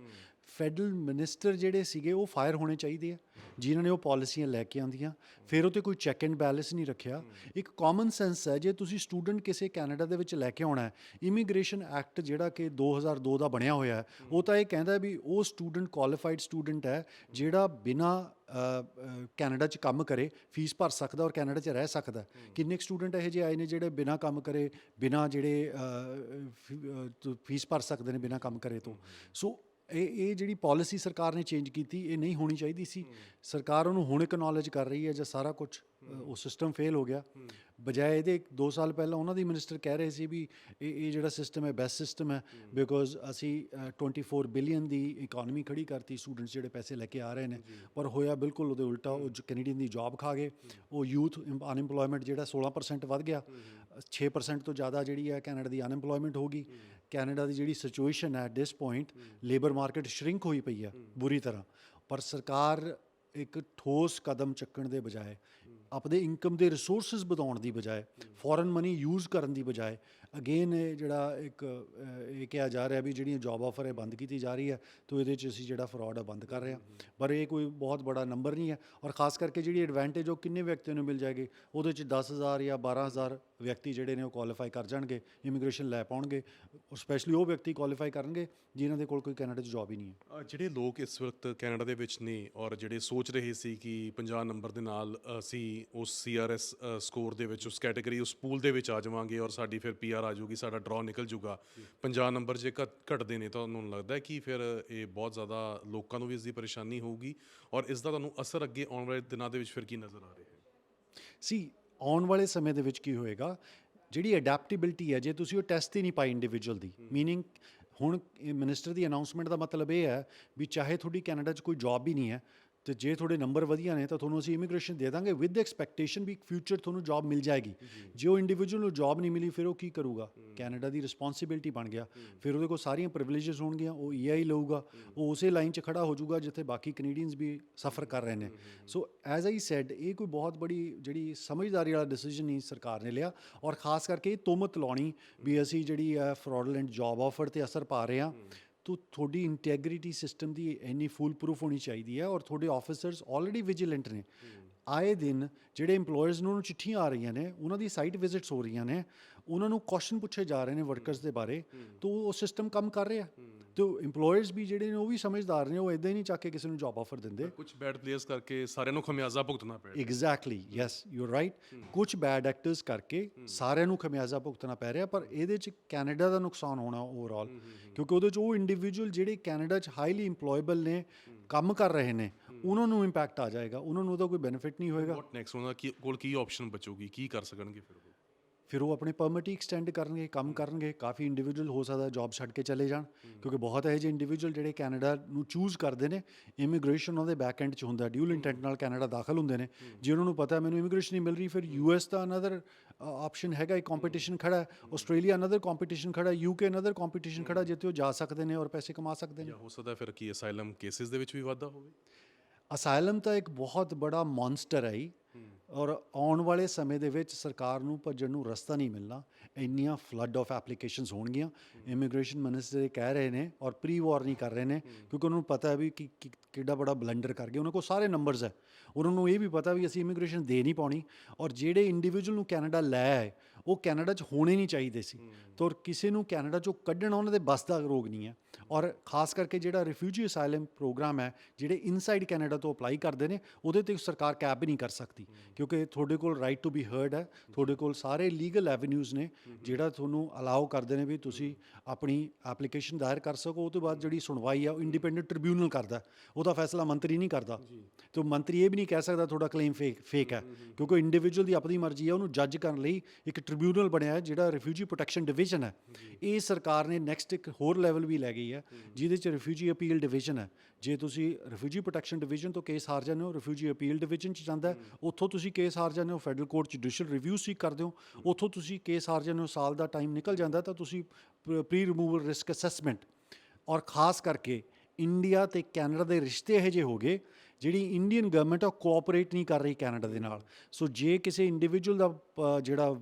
federal minister ਜਿਹੜੇ ਸੀਗੇ, ਉਹ ਫਾਇਰ ਹੋਣੇ ਚਾਹੀਦੇ ਆ। ਜਿਨ੍ਹਾਂ ਨੇ ਉਹ ਪਾਲਿਸੀਆਂ ਲੈ ਕੇ ਆਂਦੀਆਂ ਫਿਰ ਉਹ ਤੇ ਕੋਈ ਚੈੱਕ ਐਂਡ ਬੈਲੈਂਸ ਨਹੀਂ ਰੱਖਿਆ। ਇੱਕ ਕਾਮਨ ਸੈਂਸ ਹੈ, ਜੇ ਤੁਸੀਂ ਸਟੂਡੈਂਟ ਕਿਸੇ ਕੈਨੇਡਾ ਦੇ ਵਿੱਚ ਲੈ ਕੇ ਆਉਣਾ ਹੈ ਇਮੀਗ੍ਰੇਸ਼ਨ ਐਕਟ ਜਿਹੜਾ ਕਿ 2002 ਦਾ ਬਣਿਆ ਹੋਇਆ ਹੈ, ਉਹ ਤਾਂ ਇਹ ਕਹਿੰਦਾ ਵੀ ਉਹ ਸਟੂਡੈਂਟ ਕੁਆਲੀਫਾਈਡ ਸਟੂਡੈਂਟ ਹੈ, ਜਿਹੜਾ ਬਿਨਾ ਕੈਨੇਡਾ 'ਚ ਕੰਮ ਕਰੇ ਫੀਸ ਭਰ ਸਕਦਾ ਔਰ ਕੈਨੇਡਾ 'ਚ ਰਹਿ ਸਕਦਾ। ਕਿੰਨੇ ਸਟੂਡੈਂਟ ਇਹੋ ਜਿਹੇ ਆਏ ਨੇ ਜਿਹੜੇ ਬਿਨਾ ਕੰਮ ਕਰੇ ਬਿਨਾ ਜਿਹੜੇ ਫੀਸ ਭਰ ਸਕਦੇ ਨੇ ਬਿਨਾ ਕੰਮ ਕਰੇ ਤੋਂ। ਸੋ ਇਹ ਇਹ ਜਿਹੜੀ ਪਾਲਿਸੀ ਸਰਕਾਰ ਨੇ ਚੇਂਜ ਕੀਤੀ ਇਹ ਨਹੀਂ ਹੋਣੀ ਚਾਹੀਦੀ ਸੀ। ਸਰਕਾਰ ਉਹਨੂੰ ਹੁਣ ਇਕਨੋਲਜ ਕਰ ਰਹੀ ਹੈ ਜੇ ਸਾਰਾ ਕੁਝ ਉਹ ਸਿਸਟਮ ਫੇਲ ਹੋ ਗਿਆ। ਬਜਾਏ ਇਹਦੇ 2 ਸਾਲ ਪਹਿਲਾਂ ਉਹਨਾਂ ਦੀ ਮਿਨਿਸਟਰ ਕਹਿ ਰਹੇ ਸੀ ਵੀ ਇਹ ਇਹ ਜਿਹੜਾ ਸਿਸਟਮ ਹੈ ਬੈਸਟ ਸਿਸਟਮ ਹੈ ਬਿਕੋਜ਼ ਅਸੀਂ ਅ, 24 ਬਿਲੀਅਨ ਦੀ ਇਕਨੋਮੀ ਖੜੀ ਕਰਤੀ ਸਟੂਡੈਂਟਸ ਜਿਹੜੇ ਪੈਸੇ ਲੈ ਕੇ ਆ ਰਹੇ ਨੇ। ਪਰ ਹੋਇਆ ਬਿਲਕੁਲ ਉਹਦੇ ਉਲਟਾ ਉਹ ਕੈਨੇਡੀਅਨ ਦੀ ਜੌਬ ਖਾ ਗਏ। ਉਹ ਯੂਥ ਅਨਇੰਪਲੋਇਮੈਂਟ ਜਿਹੜਾ 16% ਵੱਧ ਗਿਆ। 6% ਤੋਂ ਜ਼ਿਆਦਾ ਜਿਹੜੀ ਹੈ ਕੈਨੇਡਾ ਦੀ ਅਨਇੰਪਲੋਇਮੈਂਟ ਹੋ ਗਈ। ਕੈਨੇਡਾ ਦੀ ਜਿਹੜੀ ਸਿਚੁਏਸ਼ਨ ਹੈ at this point labour market shrink ਹੋਈ ਪਈ ਹੈ। ਬੁਰੀ ਤਰ੍ਹਾਂ। ਪਰ ਸਰਕਾਰ ਇੱਕ ਠੋਸ ਕਦਮ ਚੱਕਣ ਦੇ ਬਜਾਏ ਆਪਦੇ ਇਨਕਮ ਦੇ ਰਿਸੋਰਸਸ ਵਧਾਉਣ ਦੀ ਬਜਾਏ ਫੋਰਨ ਮਨੀ ਯੂਜ਼ ਕਰਨ ਦੀ ਬਜਾਏ ਅਗੇਨ ਇਹ ਜਿਹੜਾ ਇੱਕ ਇਹ ਕਿਹਾ ਜਾ ਰਿਹਾ ਵੀ ਜਿਹੜੀਆਂ ਜੌਬ ਆਫਰ ਹੈ ਬੰਦ ਕੀਤੀ ਜਾ ਰਹੀ ਹੈ, ਤਾਂ ਇਹਦੇ 'ਚ ਅਸੀਂ ਜਿਹੜਾ ਫਰਾਡ ਹੈ ਬੰਦ ਕਰ ਰਹੇ ਹਾਂ। ਪਰ ਇਹ ਕੋਈ ਬਹੁਤ ਬੜਾ ਨੰਬਰ ਨਹੀਂ ਹੈ ਔਰ ਖਾਸ ਕਰਕੇ ਜਿਹੜੀ ਐਡਵਾਂਟੇਜ ਉਹ ਕਿੰਨੇ ਵਿਅਕਤੀਆਂ ਨੂੰ ਮਿਲ ਜਾਏਗੀ? ਉਹਦੇ 'ਚ 10000 ਜਾਂ 12000 ਵਿਅਕਤੀ ਜਿਹੜੇ ਨੇ ਉਹ ਕੁਆਲੀਫਾਈ ਕਰ ਜਾਣਗੇ ਇਮੀਗ੍ਰੇਸ਼ਨ ਲੈ ਪਾਉਣਗੇ ਔਰ ਸਪੈਸ਼ਲੀ ਉਹ ਵਿਅਕਤੀ ਕੁਆਲੀਫਾਈ ਕਰਨਗੇ ਜਿਨ੍ਹਾਂ ਦੇ ਕੋਲ ਕੋਈ ਕੈਨੇਡਾ 'ਚ ਜੌਬ ਹੀ ਨਹੀਂ ਹੈ। ਜਿਹੜੇ ਲੋਕ ਇਸ ਵਕਤ ਕੈਨੇਡਾ ਦੇ ਵਿੱਚ ਨੇ ਔਰ ਜਿਹੜੇ ਸੋਚ ਰਹੇ ਸੀ ਕਿ 50 ਨੰਬਰ ਦੇ ਨਾਲ ਅਸੀਂ ਉਸ ਸੀਆਰਐਸ ਸਕੋਰ ਦੇ ਵਿੱਚ ਉਸ ਕੈਟਾਗਰੀ ਉਸ ਪੂਲ ਦੇ ਵਿੱਚ ਆ ਜਾਵਾਂਗੇ ਔਰ ਸਾਡੀ ਫਿਰ ਪੀਆਰ ਆ ਜਾਊਗੀ ਸਾਡਾ ਡਰਾਅ ਨਿਕਲ ਜਾਊਗਾ 50 ਨੰਬਰ ਜੇ ਘੱਟ- ਘਟਦੇ ਨੇ ਤਾਂ ਤੁਹਾਨੂੰ ਲੱਗਦਾ ਹੈ ਕਿ ਫਿਰ ਇਹ ਬਹੁਤ ਜ਼ਿਆਦਾ ਲੋਕਾਂ ਨੂੰ ਵੀ ਇਸ ਦੀ ਪਰੇਸ਼ਾਨੀ ਹੋਊਗੀ ਔਰ ਇਸ ਦਾ ਤੁਹਾਨੂੰ ਅਸਰ ਅੱਗੇ ਆਉਣ ਵਾਲੇ ਦਿਨਾਂ ਦੇ ਵਿੱਚ ਫਿਰ ਕੀ ਨਜ਼ਰ ਆ ਰਿਹਾ ਹੈ? ਸੀ ਆਉਣ ਵਾਲੇ ਸਮੇਂ ਦੇ ਵਿੱਚ ਕੀ ਹੋਏਗਾ? ਜਿਹੜੀ ਅਡੈਪਟੇਬਿਲਟੀ ਹੈ ਜੇ ਤੁਸੀਂ ਉਹ ਟੈਸਟ ਹੀ ਨਹੀਂ ਪਾਈ ਇੰਡੀਵਿਜੂਅਲ ਦੀ ਮੀਨਿੰਗ ਹੁਣ ਮਿਨਿਸਟਰ ਦੀ ਅਨਾਉਂਸਮੈਂਟ ਦਾ ਮਤਲਬ ਇਹ ਹੈ ਵੀ ਚਾਹੇ ਤੁਹਾਡੀ ਕੈਨੇਡਾ 'ਚ ਕੋਈ ਜੌਬ ਹੀ ਨਹੀਂ ਹੈ ਤੇ ਜੇ ਤੁਹਾਡੇ ਨੰਬਰ ਵਧੀਆ ਨੇ ਤਾਂ ਤੁਹਾਨੂੰ ਅਸੀਂ ਇਮੀਗ੍ਰੇਸ਼ਨ ਦੇ ਦਾਂਗੇ ਵਿਦ ਐਕਸਪੈਕਟੇਸ਼ਨ ਵੀ ਫਿਊਚਰ ਤੁਹਾਨੂੰ ਜੌਬ ਮਿਲ ਜਾਏਗੀ। ਜੇ। ਉਹ ਇੰਡੀਵਿਜੂਅਲ ਨੂੰ ਜੌਬ ਨਹੀਂ ਮਿਲੀ ਫਿਰ ਉਹ ਕੀ ਕਰੂਗਾ? ਕੈਨੇਡਾ ਦੀ ਰਿਸਪੌਂਸਿਬਿਲਟੀ ਬਣ ਗਿਆ। ਫਿਰ ਉਹਦੇ ਕੋਲ ਸਾਰੀਆਂ ਪ੍ਰਿਵਿਲੇजेस ਹੋਣਗੀਆਂ ਉਹ ਈਆਈ ਲਊਗਾ। ਉਹ ਉਸੇ ਲਾਈਨ 'ਚ ਖੜਾ ਹੋ ਜਾਊਗਾ ਜਿੱਥੇ ਬਾਕੀ ਕੈਨੇਡੀਅਨਸ ਵੀ ਸਫਰ ਕਰ ਰਹੇ ਨੇ। ਸੋ ਐਜ਼ ਆਈ ਸੈਡ ਇਹ ਕੋਈ ਬਹੁਤ ਬੜੀ ਜਿਹੜੀ ਸਮਝਦਾਰੀ ਵਾਲਾ ਡਿਸੀਜਨ ਨਹੀਂ ਸਰਕਾਰ ਨੇ ਲਿਆ ਔਰ ਖਾਸ ਕਰਕੇ ਇਹ ਤੋਮਤ ਲਾਉਣੀ ਵੀ ਅਸੀਂ ਜਿਹੜੀ ਫਰਾਡਲੈਂਟ ਜੌਬ ਆਫਰ ਤੇ ਅਸਰ ਪਾ ਰਹੇ ਹਾਂ। ਤੋ ਤੁਹਾਡੀ ਇੰਟੈਗ੍ਰਿਟੀ ਸਿਸਟਮ ਦੀ ਇੰਨੀ ਫੁੱਲ ਪ੍ਰੂਫ ਹੋਣੀ ਚਾਹੀਦੀ ਹੈ ਔਰ ਤੁਹਾਡੇ ਆਫੀਸਰਸ ਆਲਰੇਡੀ ਵਿਜੀਲੈਂਟ ਨੇ। ਆਏ ਦਿਨ ਜਿਹੜੇ EMPLOYERS ਨੂੰ ਉਹਨੂੰ ਚਿੱਠੀਆਂ ਆ ਰਹੀਆਂ ਨੇ ਉਹਨਾਂ ਦੀ ਸਾਈਟ ਵਿਜ਼ਿਟਸ ਹੋ ਰਹੀਆਂ ਨੇ ਉਹਨਾਂ ਨੂੰ ਕੁਐਸਚਨ ਪੁੱਛੇ ਜਾ ਰਹੇ ਨੇ ਵਰਕਰਸ ਦੇ ਬਾਰੇ। ਤੋ ਉਹ ਸਿਸਟਮ ਕੰਮ ਕਰ ਰਿਹਾ। ਤੋ EMPLOYERS ਵੀ ਜਿਹੜੇ ਨੇ ਉਹ ਵੀ ਸਮਝਦਾਰ ਨੇ ਉਹ ਇਦਾਂ ਹੀ ਨਹੀਂ ਚੱਕ ਕੇ ਕਿਸੇ ਨੂੰ ਜੌਬ ਆਫਰ ਦਿੰਦੇ। ਕੁਝ ਬੈਡ ਪਲੇਅਰਸ ਕਰਕੇ ਸਾਰਿਆਂ ਨੂੰ ਖਮਿਆਜ਼ਾ ਭੁਗਤਣਾ ਪੈ ਰਿਹਾ। ਐਗਜ਼ੈਕਟਲੀ ਯੈਸ ਯੂ ਰਾਈਟ ਕੁਝ ਬੈਡ ਐਕਟਰਸ ਕਰਕੇ ਸਾਰਿਆਂ ਨੂੰ ਖਮਿਆਜ਼ਾ ਭੁਗਤਣਾ ਪੈ ਰਿਹਾ ਪਰ ਇਹਦੇ ਚ ਕੈਨੇਡਾ ਦਾ ਨੁਕਸਾਨ ਹੋਣਾ ਓਵਰਆਲ ਕਿਉਂਕਿ ਉਹਦੇ ਚ ਉਹ ਇੰਡੀਵਿਜੂਅਲ ਜਿਹੜੇ ਕੈਨੇਡਾ ਚ ਹਾਈਲੀ EMPLOYABLE ਨੇ ਕੰਮ ਕਰ ਰਹੇ ਨੇ ਉਹਨਾਂ ਨੂੰ ਇੰਪੈਕਟ ਆ ਜਾਏਗਾ ਉਹਨਾਂ ਨੂੰ ਉਹਦਾ ਕੋਈ ਬੈਨੀਫਿਟ ਨਹੀਂ ਹੋਏਗਾ। ਵਾਟ ਨੈਕਸਟ ਉਹਨਾਂ ਕੀ ਕੋਲ ਕੀ ਆਪਸ਼ਨ ਬਚੂਗੀ? ਕੀ ਕਰ ਸਕਣਗੇ ਫਿਰ ਫਿਰ ਉਹ ਆਪਣੇ ਪਰਮਿਟ ਹੀ ਐਕਸਟੈਂਡ ਕਰਨਗੇ ਕੰਮ ਕਰਨਗੇ ਕਾਫੀ ਇੰਡੀਵਿਜੂਅਲ ਹੋ ਸਕਦਾ ਜੌਬ ਛੱਡ ਕੇ ਚਲੇ ਜਾਣ ਕਿਉਂਕਿ ਬਹੁਤ ਇਹੋ ਜਿਹੇ ਇੰਡੀਵਿਜੂਅਲ ਜਿਹੜੇ ਕੈਨੇਡਾ ਨੂੰ ਚੂਜ਼ ਕਰਦੇ ਨੇ ਇਮੀਗ੍ਰੇਸ਼ਨ ਉਹਦੇ ਬੈਕ ਐਂਡ 'ਚ ਹੁੰਦਾ ਡਿਊਲ ਇੰਟੈਂਟ ਨਾਲ ਕੈਨੇਡਾ ਦਾਖਲ ਹੁੰਦੇ ਨੇ ਜੇ ਉਹਨਾਂ ਨੂੰ ਪਤਾ ਮੈਨੂੰ ਇਮੀਗ੍ਰੇਸ਼ਨ ਨਹੀਂ ਮਿਲ ਰਹੀ ਫਿਰ ਯੂਐਸ ਦਾ ਅਨਦਰ ਆਪਸ਼ਨ ਹੈਗਾ ਇੱਕ ਕੰਪੀਟੀਸ਼ਨ ਖੜਾ ਹੈ ਆਸਟ੍ਰੇਲੀਆ ਅਨਦਰ ਕੰਪੀਟੀਸ਼ਨ ਖੜਾ ਯੂਕੇ ਅਨਦਰ ਕੰਪੀਟੀਸ਼ਨ ਖੜਾ ਜਿੱਥੇ ਉਹ ਜਾ ਸਕਦੇ ਨੇ ਔਰ ਪੈਸੇ ਕਮਾ ਸਕਦੇ ਨੇ। ਜਾਂ ਹੋ ਸਕਦਾ ਫਿਰ ਕੀ ਅਸਾਈਲਮ ਕੇਸਿਸ ਦੇ ਵਿੱਚ ਵੀ ਵਾਧਾ ਹੋਵੇ? ਅਸਾਈਲਮ ਤਾਂ ਇੱਕ ਬਹੁਤ ਬੜਾ ਮੌਨਸਟਰ ਹੀ ਔਰ ਆਉਣ ਵਾਲੇ ਸਮੇਂ ਦੇ ਵਿੱਚ ਸਰਕਾਰ ਨੂੰ ਭੱਜਣ ਨੂੰ ਰਸਤਾ ਨਹੀਂ ਮਿਲਣਾ। ਇੰਨੀਆਂ ਫਲੱਡ ਆਫ ਐਪਲੀਕੇਸ਼ਨਸ ਹੋਣਗੀਆਂ। ਇਮੀਗ੍ਰੇਸ਼ਨ ਮਿਨਿਸਟਰ ਕਹਿ ਰਹੇ ਨੇ ਔਰ ਪ੍ਰੀ ਵਾਰਨਿੰਗ ਕਰ ਰਹੇ ਨੇ ਕਿਉਂਕਿ ਉਹਨਾਂ ਨੂੰ ਪਤਾ ਹੈ ਵੀ ਕਿ ਕਿੱਡਾ ਬੜਾ ਬਲੰਡਰ ਕਰ ਗਏ। ਉਹਨਾਂ ਕੋਲ ਸਾਰੇ ਨੰਬਰਸ ਹੈ। ਉਹਨਾਂ ਨੂੰ ਇਹ ਵੀ ਪਤਾ ਵੀ ਅਸੀਂ ਇਮੀਗ੍ਰੇਸ਼ਨ ਦੇ ਨਹੀਂ ਪਾਉਣੀ ਔਰ ਜਿਹੜੇ ਇੰਡੀਵਿਜੂਅਲ ਨੂੰ ਕੈਨੇਡਾ ਲੈ ਆਏ, ਉਹ ਕੈਨੇਡਾ 'ਚ ਹੋਣੇ ਨਹੀਂ ਚਾਹੀਦੇ ਸੀ। ਤਾਂ ਔਰ ਕਿਸੇ ਨੂੰ ਕੈਨੇਡਾ 'ਚੋਂ ਕੱਢਣਾ ਉਹਨਾਂ ਦੇ ਬਸ ਦਾ ਰੋਗ ਨਹੀਂ ਹੈ। ਔਰ ਖਾਸ ਕਰਕੇ ਜਿਹੜਾ ਰਿਫਿਊਜੀ ਅਸਾਈਲਮ ਪ੍ਰੋਗਰਾਮ ਹੈ, ਜਿਹੜੇ ਇਨਸਾਈਡ ਕੈਨੇਡਾ ਤੋਂ ਅਪਲਾਈ ਕਰਦੇ ਨੇ, ਉਹਦੇ ਤੇ ਸਰਕਾਰ ਕੈਪ ਵੀ ਨਹੀਂ ਕਰ ਸਕਦੀ। ਕਿਉਂਕਿ ਤੁਹਾਡੇ ਕੋਲ ਰਾਈਟ ਟੂ ਬੀ ਹਰਡ ਹੈ। ਤੁਹਾਡੇ ਕੋਲ ਸਾਰੇ ਲੀਗਲ ਐਵੇਨਿਊਜ਼ ਨੇ। ਜਿਹੜਾ ਤੁਹਾਨੂੰ ਅਲਾਉ ਕਰਦੇ ਨੇ ਵੀ ਤੁਸੀਂ ਆਪਣੀ ਐਪਲੀਕੇਸ਼ਨ ਦਾਇਰ ਕਰ ਸਕੋ ਉਹ ਤੋਂ ਬਾਅਦ ਜਿਹੜੀ ਸੁਣਵਾਈ ਆ ਉਹ ਇੰਡੀਪੈਂਡੈਂਟ ਟ੍ਰਿਬਿਊਨਲ ਕਰਦਾ। ਉਹਦਾ ਫੈਸਲਾ ਮੰਤਰੀ ਨਹੀਂ ਕਰਦਾ। ਤੇ ਮੰਤਰੀ ਇਹ ਵੀ ਨਹੀਂ ਕਹਿ ਸਕਦਾ ਤੁਹਾਡਾ ਕਲੇਮ ਫੇਕ ਫੇਕ ਹੈ ਕਿਉਂਕਿ ਇੰਡੀਵਿਜੂਅਲ ਦੀ ਆਪਣੀ ਮਰਜ਼ੀ ਹੈ ਉਹਨੂੰ ਜੱਜ ਕਰਨ ਲਈ ਇੱਕ ਟ੍ਰਿਬਿਊਨਲ ਬਣਿਆ ਹੈ ਜਿਹੜਾ ਰਿਫਿਊਜੀ ਪ੍ਰੋਟੈਕਸ਼ਨ ਡਿਵੀਜ਼ਨ ਹੈ। ਇਹ ਸਰਕਾਰ ਨੇ ਨੈਕਸਟ ਇੱਕ ਹੋਰ ਲੈਵਲ ਵੀ ਲੈ ਗਈ ਹੈ ਜਿਹਦੇ ਚ ਰਿਫਿਊਜੀ ਅਪੀਲ ਡਿਵੀਜ਼ਨ ਹੈ। ਜੇ ਤੁਸੀਂ ਰਿਫਿਊਜੀ ਪ੍ਰੋਟੈਕਸ਼ਨ ਡਿਵੀਜ਼ਨ ਤੋਂ ਕੇਸ ਹਾਰ ਜਾਂਦੇ ਹੋ ਰਿਫਿਊਜੀ ਅਪੀਲ ਡਿਵੀਜ਼ਨ ਚ ਜਾਂਦਾ ਉੱਥੋਂ ਤੁਸੀਂ ਕੇਸ ਹਾਰ ਜਾਂਦੇ ਹੋ ਫੈਡਰਲ ਕੋਰਟ ਚ ਜੁਡੀਸ਼ੀਅਲ ਰਿਵਿਊ ਸੀਕ ਕਰਦੇ ਹੋ ਉੱਥੋਂ ਤੁਸੀਂ ਕੇਸ ਹਾਰ ਜਾਂਦੇ ਹੋ ਸਾਲ ਦਾ ਟਾਈਮ ਨਿਕਲ ਜਾਂਦਾ ਤਾਂ ਤੁਸੀਂ ਪ੍ਰੀ ਰਿਮੂਵਲ ਰਿਸਕ ਅਸੈਸਮੈਂਟ ਔਰ ਖਾਸ ਕਰਕੇ ਇੰਡੀਆ ਤੇ ਕੈਨੇਡਾ ਦੇ ਰਿਸ਼ਤੇ ਇਹੋ ਜਿਹੇ ਹੋ ਗਏ ਜਿਹੜੀ ਇੰਡੀਅਨ ਗਵਰਨਮੈਂਟ ਆ ਕੋਆਪਰੇਟ ਨਹੀਂ ਕਰ ਰਹੀ ਕੈਨੇਡਾ ਦੇ ਨਾਲ। ਸੋ ਜੇ ਕਿਸੇ ਇੰਡੀਵਿਜੂਅਲ ਦਾ ਜਿਹੜਾ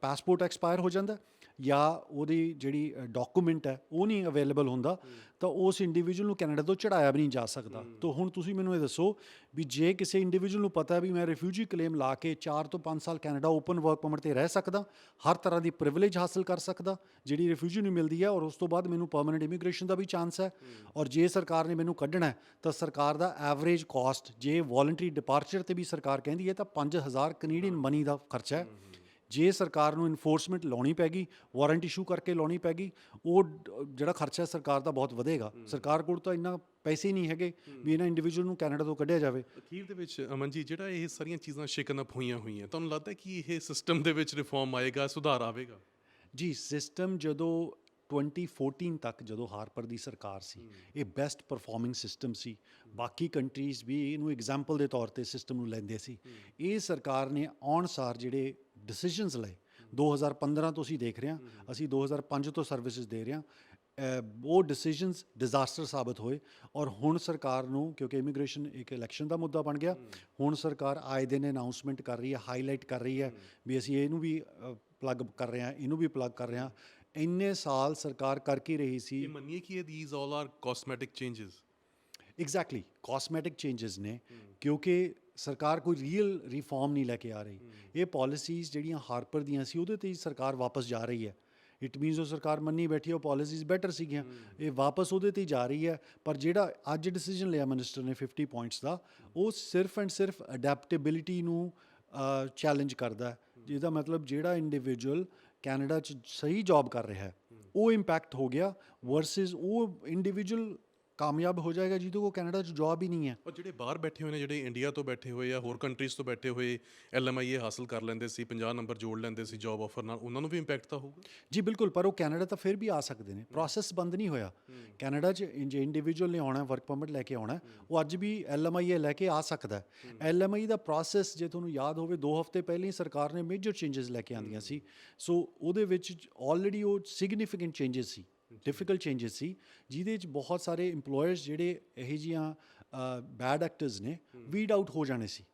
ਪਾਸਪੋਰਟ ਐਕਸਪਾਇਰ ਹੋ ਜਾਂਦਾ ਜਾਂ ਉਹਦੀ ਜਿਹੜੀ ਡਾਕੂਮੈਂਟ ਹੈ ਉਹ ਨਹੀਂ ਅਵੇਲੇਬਲ ਹੁੰਦਾ ਤਾਂ ਉਸ ਇੰਡੀਵਿਜੂਅਲ ਨੂੰ ਕੈਨੇਡਾ ਤੋਂ ਚੜਾਇਆ ਵੀ ਨਹੀਂ ਜਾ ਸਕਦਾ। ਤਾਂ ਹੁਣ ਤੁਸੀਂ ਮੈਨੂੰ ਇਹ ਦੱਸੋ ਵੀ ਜੇ ਕਿਸੇ ਇੰਡੀਵਿਜੂਅਲ ਨੂੰ ਪਤਾ ਵੀ ਮੈਂ ਰਿਫਿਊਜੀ ਕਲੇਮ ਲਾ ਕੇ 4 ਤੋਂ 5 ਸਾਲ ਕੈਨੇਡਾ ਓਪਨ ਵਰਕ ਪਰਮਿਟ ਤੇ ਰਹਿ ਸਕਦਾ ਹਰ ਤਰ੍ਹਾਂ ਦੀ ਪ੍ਰਿਵਿਲੇਜ ਹਾਸਲ ਕਰ ਸਕਦਾ ਜਿਹੜੀ ਰਿਫਿਊਜੀ ਨੂੰ ਮਿਲਦੀ ਹੈ ਔਰ ਉਸ ਤੋਂ ਬਾਅਦ ਮੈਨੂੰ ਪਰਮਨੈਂਟ ਇਮੀਗ੍ਰੇਸ਼ਨ ਦਾ ਵੀ ਚਾਂਸ ਹੈ ਔਰ ਜੇ ਸਰਕਾਰ ਨੇ ਮੈਨੂੰ ਕੱਢਣਾ ਤਾਂ ਸਰਕਾਰ ਦਾ ਐਵਰੇਜ ਕਾਸਟ ਜੇ ਵੋਲੰਟਰੀ ਡਿਪਾਰਚਰ ਤੇ ਵੀ ਸਰਕਾਰ ਕਹਿੰਦੀ ਹੈ ਤਾਂ 5000 ਕੈਨੇਡੀਅਨ ਮਨੀ ਦਾ ਖਰਚਾ ਹੈ। ਜੇ ਸਰਕਾਰ ਨੂੰ ਇਨਫੋਰਸਮੈਂਟ ਲਾਉਣੀ ਪੈਗੀ ਵਾਰੰਟ ਇਸ਼ੂ ਕਰਕੇ ਲਾਉਣੀ ਪੈਗੀ ਉਹ ਡ- ਜਿਹੜਾ ਖਰਚਾ ਸਰਕਾਰ ਦਾ ਬਹੁਤ ਵਧੇਗਾ। ਸਰਕਾਰ ਕੋਲ ਤਾਂ ਇੰਨਾ ਪੈਸੇ ਹੀ ਨਹੀਂ ਹੈਗੇ ਵੀ ਇਹਨਾਂ ਇੰਡੀਵਿਜੂਅਲ ਨੂੰ ਕੈਨੇਡਾ ਤੋਂ ਕੱਢਿਆ ਜਾਵੇ। ਅਖੀਰ ਦੇ ਵਿੱਚ ਅਮਨ ਜੀ ਜਿਹੜਾ ਇਹ ਸਾਰੀਆਂ ਚੀਜ਼ਾਂ ਸ਼ਿਕਨ ਅਪ ਹੋਈਆਂ ਹੋਈਆਂ ਤੁਹਾਨੂੰ ਲੱਗਦਾ ਕਿ ਇਹ ਸਿਸਟਮ ਦੇ ਵਿੱਚ ਰਿਫਾਰਮ ਆਏਗਾ ਸੁਧਾਰ ਆਵੇਗਾ? ਜੀ ਸਿਸਟਮ ਜਦੋਂ 2014 ਤੱਕ ਜਦੋਂ ਹਾਰਪਰ ਦੀ ਸਰਕਾਰ ਸੀ ਇਹ ਬੈਸਟ ਪਰਫਾਰਮਿੰਗ ਸਿਸਟਮ ਸੀ। ਬਾਕੀ ਕੰਟਰੀਜ਼ ਵੀ ਇਹਨੂੰ ਐਗਜ਼ਾਮਪਲ ਦੇ ਤੌਰ ਤੇ ਸਿਸਟਮ ਨੂੰ ਲੈਂਦੇ ਸੀ। ਇਹ ਸਰਕਾਰ ਨੇ ਆਉਣ ਸਾਰ ਜਿਹੜੇ ਡਿਸੀਜਨਸ ਲਏ। 2015 ਤੋਂ ਅਸੀਂ ਦੇਖ ਰਹੇ ਹਾਂ। ਅਸੀਂ 2005 ਤੋਂ ਸਰਵਿਸਿਜ਼ ਦੇ ਰਹੇ ਹਾਂ। ਉਹ ਡਿਸੀਜਨਸ ਡਿਜ਼ਾਸਟਰ ਸਾਬਤ ਹੋਏ ਔਰ ਹੁਣ ਸਰਕਾਰ ਨੂੰ ਕਿਉਂਕਿ ਇਮੀਗ੍ਰੇਸ਼ਨ ਇੱਕ ਇਲੈਕਸ਼ਨ ਦਾ ਮੁੱਦਾ ਬਣ ਗਿਆ ਹੁਣ ਸਰਕਾਰ ਆਏ ਦਿਨ ਅਨਾਉਂਸਮੈਂਟ ਕਰ ਰਹੀ ਹੈ ਹਾਈਲਾਈਟ ਕਰ ਰਹੀ ਹੈ ਵੀ ਅਸੀਂ ਇਹਨੂੰ ਵੀ ਪਲੱਗ ਕਰ ਰਹੇ ਹਾਂ ਇਹਨੂੰ ਵੀ ਪਲੱਗ ਕਰ ਰਹੇ ਹਾਂ। ਇੰਨੇ ਸਾਲ ਸਰਕਾਰ ਕਰ ਕੀ ਰਹੀ ਸੀ। ਇਹ ਮੰਨੀਏ ਕਿ ਇਹ these all are cosmetic changes exactly cosmetic changes ਨੇ। ਕਿਉਂਕਿ ਸਰਕਾਰ ਕੋਈ ਰੀਅਲ ਰਿਫਾਰਮ ਨਹੀਂ ਲੈ ਕੇ ਆ ਰਹੀ। ਇਹ ਪਾਲਿਸੀਜ਼ ਜਿਹੜੀਆਂ ਹਾਰਪਰ ਦੀਆਂ ਸੀ ਉਹਦੇ ਤੇ ਹੀ ਸਰਕਾਰ ਵਾਪਸ ਜਾ ਰਹੀ ਹੈ। ਇਟ ਮੀਨਸ ਉਹ ਸਰਕਾਰ ਮੰਨੀ ਬੈਠੀ ਉਹ ਪਾਲਿਸੀਜ਼ ਬੈਟਰ ਸੀਗੀਆਂ। ਇਹ ਵਾਪਸ ਉਹਦੇ ਤੇ ਹੀ ਜਾ ਰਹੀ ਹੈ ਪਰ ਜਿਹੜਾ ਅੱਜ ਡਿਸੀਜਨ ਲਿਆ ਮਿਨਿਸਟਰ ਨੇ 50 ਪੁਆਇੰਟਸ ਦਾ ਉਹ ਸਿਰਫ ਐਂਡ ਸਿਰਫ ਅਡੈਪਟੇਬਿਲਿਟੀ ਨੂੰ ਚੈਲੰਜ ਕਰਦਾ ਜਿਹਦਾ ਮਤਲਬ ਜਿਹੜਾ ਇੰਡੀਵਿਜੂਅਲ ਕੈਨੇਡਾ 'ਚ ਸਹੀ ਜੌਬ ਕਰ ਰਿਹਾ ਹੈ ਉਹ ਇੰਪੈਕਟ ਹੋ ਗਿਆ ਵਰਸਸ ਉਹ ਇੰਡੀਵਿਜੂਅਲ ਕਾਮਯਾਬ ਹੋ ਜਾਏਗਾ ਜਿਹਦੇ ਕੋਲ ਕੈਨੇਡਾ 'ਚ ਜੌਬ ਹੀ ਨਹੀਂ ਹੈ। ਔਰ ਜਿਹੜੇ ਬਾਹਰ ਬੈਠੇ ਹੋਏ ਨੇ ਜਿਹੜੇ ਇੰਡੀਆ ਤੋਂ ਬੈਠੇ ਹੋਏ ਆ ਹੋਰ ਕੰਟਰੀਜ਼ ਤੋਂ ਬੈਠੇ ਹੋਏ ਐਲਐਮਆਈਏ ਹਾਸਲ ਕਰ ਲੈਂਦੇ ਸੀ 50 ਨੰਬਰ ਜੋੜ ਲੈਂਦੇ ਸੀ ਜੌਬ ਆਫਰ ਨਾਲ ਉਹਨਾਂ ਨੂੰ ਵੀ ਇੰਪੈਕਟ ਤਾਂ ਹੋਊਗਾ? ਜੀ ਬਿਲਕੁਲ ਪਰ ਉਹ ਕੈਨੇਡਾ ਤਾਂ ਫਿਰ ਵੀ ਆ ਸਕਦੇ ਨੇ। ਪ੍ਰੋਸੈਸ ਬੰਦ ਨਹੀਂ ਹੋਇਆ। ਕੈਨੇਡਾ 'ਚ ਜੇ ਇੰਡੀਵਿਜੂਅਲ ਨੇ ਆਉਣਾ ਵਰਕ ਪਰਮਿਟ ਲੈ ਕੇ ਆਉਣਾ ਉਹ ਅੱਜ ਵੀ ਐਲਐਮਆਈਏ ਲੈ ਕੇ ਆ ਸਕਦਾ ਐਲਐਮਆਈ ਦਾ ਪ੍ਰੋਸੈਸ ਜੇ ਤੁਹਾਨੂੰ ਯਾਦ ਹੋਵੇ 2 ਹਫ਼ਤੇ ਪਹਿਲਾਂ ਹੀ ਸਰਕਾਰ ਨੇ ਮੇਜਰ ਚੇਂਜਸ ਲੈ ਕੇ ਆਂਦੀਆਂ ਸੀ। ਸੋ ਉਹਦੇ ਵਿੱਚ ਆਲਰੇਡੀ ਉਹ ਸਿਗਨੀਫੀਕੈਂਟ ਚੇਂਜਸ ਸੀ। ਡਿਫਿਕਲਟ ਚੇਂਜਸ ਸੀ ਜਿਹਦੇ ਵਿੱਚ ਬਹੁਤ ਸਾਰੇ EMPLOYERS ਜਿਹੜੇ ਇਹੋ ਜੀਆਂ ਬੈਡ ਐਕਟਰਸ ਨੇ ਵੀਡ ਆਊਟ ਹੋ ਜਾਣੇ ਸੀ।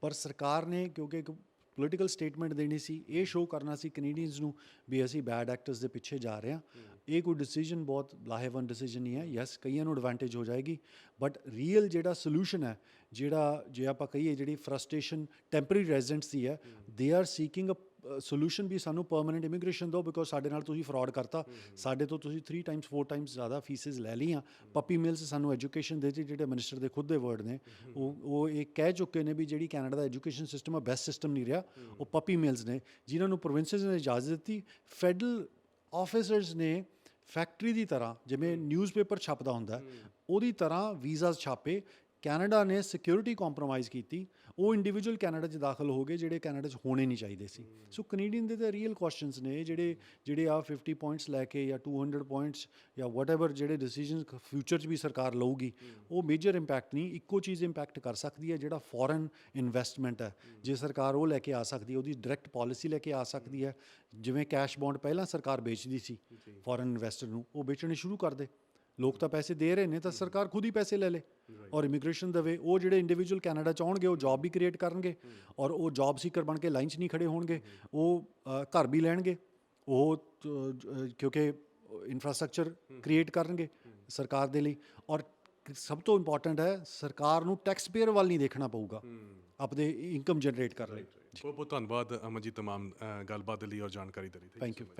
ਪਰ ਸਰਕਾਰ ਨੇ ਕਿਉਂਕਿ ਇੱਕ ਪੋਲੀਟੀਕਲ ਸਟੇਟਮੈਂਟ ਦੇਣੀ ਸੀ ਇਹ ਸ਼ੋਅ ਕਰਨਾ ਸੀ ਕੈਨੇਡੀਅਨਸ ਨੂੰ ਵੀ ਅਸੀਂ ਬੈਡ ਐਕਟਰਸ ਦੇ ਪਿੱਛੇ ਜਾ ਰਹੇ ਹਾਂ। ਇਹ ਕੋਈ ਡਿਸੀਜਨ ਬਹੁਤ ਲਾਹੇਵੰਦ ਡਿਸੀਜਨ ਨਹੀਂ ਹੈ। ਯੈਸ ਕਈਆਂ ਨੂੰ ਐਡਵਾਂਟੇਜ ਹੋ ਜਾਏਗੀ ਬਟ ਰੀਅਲ ਜਿਹੜਾ ਸੋਲੂਸ਼ਨ ਹੈ ਜਿਹੜਾ ਜੇ ਆਪਾਂ ਕਹੀਏ ਜਿਹੜੀ ਫਰਸਟ੍ਰੇਸ਼ਨ ਟੈਂਪਰੇਰੀ ਰੈਜ਼ੀਡੈਂਟਸ ਦੀ ਹੈ they are seeking a solution ਵੀ ਸਾਨੂੰ ਪਰਮਨੈਂਟ ਇਮੀਗ੍ਰੇਸ਼ਨ ਦਿਓ ਬਿਕੋਜ਼ ਸਾਡੇ ਨਾਲ ਤੁਸੀਂ ਫਰਾਡ ਕਰਤਾ। ਸਾਡੇ ਤੋਂ ਤੁਸੀਂ 3 ਟਾਈਮਸ 4 ਟਾਈਮਸ ਜ਼ਿਆਦਾ ਫੀਸਿਸ ਲੈ ਲਈਆਂ। ਪੱਪੀ ਮਿਲਸ ਸਾਨੂੰ ਐਜੂਕੇਸ਼ਨ ਦੇ ਦਿੱਤੀ, ਜਿਹੜੇ ਮਿਨਿਸਟਰ ਦੇ ਖੁਦ ਦੇ ਵਰਡ ਨੇ। ਉਹ ਉਹ ਇਹ ਕਹਿ ਚੁੱਕੇ ਨੇ ਵੀ ਜਿਹੜੀ ਕੈਨੇਡਾ ਦਾ ਐਜੂਕੇਸ਼ਨ ਸਿਸਟਮ ਆ ਬੈਸਟ ਸਿਸਟਮ ਨਹੀਂ ਰਿਹਾ। ਉਹ ਪੱਪੀ ਮਿਲਸ ਨੇ ਜਿਨ੍ਹਾਂ ਨੂੰ ਪ੍ਰੋਵਿੰਸਸ ਨੇ ਇਜਾਜ਼ਤ ਦਿੱਤੀ। ਫੈਡਰਲ ਆਫੀਸਰਸ ਨੇ ਫੈਕਟਰੀ ਦੀ ਤਰ੍ਹਾਂ ਜਿਵੇਂ ਨਿਊਜ਼ਪੇਪਰ ਛਪਦਾ ਹੁੰਦਾ ਉਹਦੀ ਤਰ੍ਹਾਂ ਵੀਜ਼ਾਸ ਛਾਪੇ। ਕੈਨੇਡਾ ਨੇ ਸਿਕਿਉਰਿਟੀ ਕੰਪਰੋਮਾਈਜ਼ ਕੀਤੀ। ਉਹ ਇੰਡੀਵਿਜੂਅਲ ਕੈਨੇਡਾ 'ਚ ਦਾਖਲ ਹੋ ਗਏ ਜਿਹੜੇ ਕੈਨੇਡਾ 'ਚ ਹੋਣੇ ਨਹੀਂ ਚਾਹੀਦੇ ਸੀ। ਸੋ ਕੈਨੇਡੀਅਨ ਦੇ ਤਾਂ ਰੀਅਲ ਕੁਐਸਚਨਸ ਨੇ ਜਿਹੜੇ ਜਿਹੜੇ ਆ 50 ਪੁਆਇੰਟਸ ਲੈ ਕੇ ਜਾਂ 200 ਪੁਆਇੰਟਸ ਜਾਂ ਵਾਟਐਵਰ ਜਿਹੜੇ ਡਿਸੀਜਨਸ ਫਿਊਚਰ 'ਚ ਵੀ ਸਰਕਾਰ ਲਊਗੀ ਉਹ ਮੇਜਰ ਇੰਪੈਕਟ ਨਹੀਂ ਇੱਕੋ ਚੀਜ਼ ਇੰਪੈਕਟ ਕਰ ਸਕਦੀ ਹੈ ਜਿਹੜਾ ਫੋਰਨ ਇਨਵੈਸਟਮੈਂਟ ਹੈ। ਜੇ ਸਰਕਾਰ ਉਹ ਲੈ ਕੇ ਆ ਸਕਦੀ ਹੈ ਉਹਦੀ ਡਾਇਰੈਕਟ ਪਾਲਿਸੀ ਲੈ ਕੇ ਆ ਸਕਦੀ ਹੈ ਜਿਵੇਂ ਕੈਸ਼ ਬੌਂਡ ਪਹਿਲਾਂ ਸਰਕਾਰ ਵੇਚਦੀ ਸੀ ਫੋਰਨ ਇਨਵੈਸਟਰ ਨੂੰ ਉਹ ਵੇਚਣੇ ਸ਼ੁਰੂ ਕਰ ਦੇ। ਲੋਕ ਤਾਂ ਪੈਸੇ ਦੇ ਰਹੇ ਨੇ ਤਾਂ ਸਰਕਾਰ ਖੁਦ ਹੀ ਪੈਸੇ ਲੈ ਲੇ। ਔਰ ਇਮੀਗ੍ਰੇਸ਼ਨ ਦੇਵੇ ਉਹ ਜਿਹੜੇ ਇੰਡੀਵਿਜੂਅਲ ਕੈਨੇਡਾ ਚ ਆਉਣਗੇ ਉਹ ਜੌਬ ਵੀ ਕ੍ਰੀਏਟ ਕਰਨਗੇ ਔਰ ਉਹ ਜੌਬ ਸੀਕਰ ਬਣ ਕੇ ਲਾਈਨ 'ਚ ਨਹੀਂ ਖੜੇ ਹੋਣਗੇ ਉਹ ਘਰ ਵੀ ਲੈਣਗੇ ਉਹ ਕਿਉਂਕਿ ਇਨਫਰਾਸਟ੍ਰਕਚਰ ਕ੍ਰੀਏਟ ਕਰਨਗੇ ਸਰਕਾਰ ਦੇ ਲਈ ਔਰ ਸਭ ਤੋਂ ਇੰਪੋਰਟੈਂਟ ਹੈ ਸਰਕਾਰ ਨੂੰ ਟੈਕਸ ਪੇਅਰ ਵੱਲ ਨਹੀਂ ਦੇਖਣਾ ਪਊਗਾ। ਆਪਣੇ ਇਨਕਮ ਜਨਰੇਟ ਕਰਨ ਲਈ ਬਹੁਤ ਬਹੁਤ ਧੰਨਵਾਦ ਅਮਨ ਜੀ ਤਮਾਮ ਅ, ਗੱਲਬਾਤ ਲਈ ਔਰ ਜਾਣਕਾਰੀ ਦੇ ਲਈ। Thank you thank